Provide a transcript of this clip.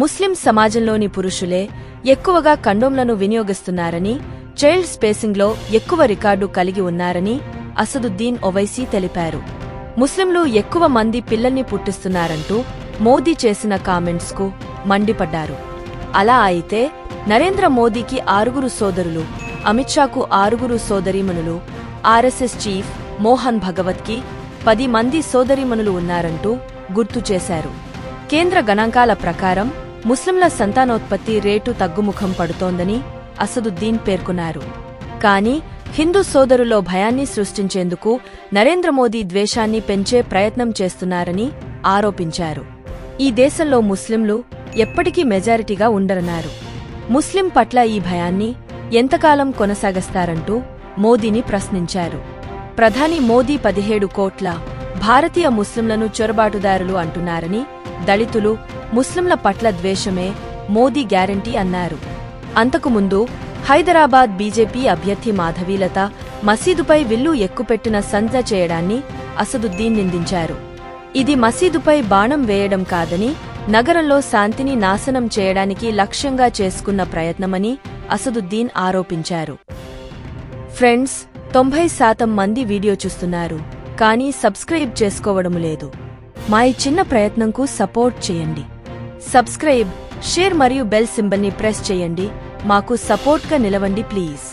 ముస్లిం సమాజంలోని పురుషులే ఎక్కువగా కండోంలను వినియోగిస్తున్నారని చైల్డ్ స్పేసింగ్లో ఎక్కువ రికార్డు కలిగి ఉన్నారని అసదుద్దీన్ ఒవైసీ తెలిపారు. ముస్లింలు ఎక్కువ మంది పిల్లల్ని పుట్టిస్తున్నారంటూ మోదీ చేసిన కామెంట్స్కు మండిపడ్డారు. అలా అయితే నరేంద్ర మోదీకి ఆరుగురు సోదరులు అమిత్ షాకు ఆరుగురు సోదరీమణులు ఆర్ఎస్ఎస్ చీఫ్ మోహన్ భగవత్కి పది మంది సోదరీమణులు ఉన్నారంటూ గుర్తు చేశారు. కేంద్ర గణాంకాల ప్రకారం ముస్లింల సంతానోత్పత్తి రేటు తగ్గుముఖం పడుతోందని అసదుద్దీన్ పేర్కొన్నారు. కానీ హిందూ సోదరులో భయాన్ని సృష్టించేందుకు నరేంద్ర మోదీ ద్వేషాన్ని పెంచే ప్రయత్నం చేస్తున్నారని ఆరోపించారు. ఈ దేశంలో ముస్లింలు ఎప్పటికీ మెజారిటీగా ఉండరన్నారు. ముస్లిం పట్ల ఈ భయాన్ని ఎంతకాలం కొనసాగిస్తారంటూ మోదీని ప్రశ్నించారు. ప్రధాని మోదీ పదిహేడు కోట్ల భారతీయ ముస్లింలను చొరబాటుదారులు అంటున్నారని దళితులు ముస్లింల పట్ల ద్వేషమే మోదీ గ్యారంటీ అన్నారు. అంతకుముందు హైదరాబాద్ బీజేపీ అభ్యర్థి మాధవీలత మసీదుపై విల్లు ఎక్కుపెట్టిన సంజ్ఞ చేయడాన్ని అసదుద్దీన్ నిందించారు. ఇది మసీదుపై బాణం వేయడం కాదని నగరంలో శాంతిని నాశనం చేయడానికి లక్ష్యంగా చేసుకున్న ప్రయత్నమని అసదుద్దీన్ ఆరోపించారు. ఫ్రెండ్స్ తొంభై శాతం మంది వీడియో చూస్తున్నారు. కానీ సబ్స్క్రైబ్ చేసుకోవడం లేదు. మా ఈ చిన్న ప్రయత్నంకు సపోర్ట్ చేయండి. సబ్స్క్రైబ్ షేర్ మరియు బెల్ సింబల్ని ప్రెస్ చేయండి. మాకు సపోర్ట్గా నిలవండి ప్లీజ్.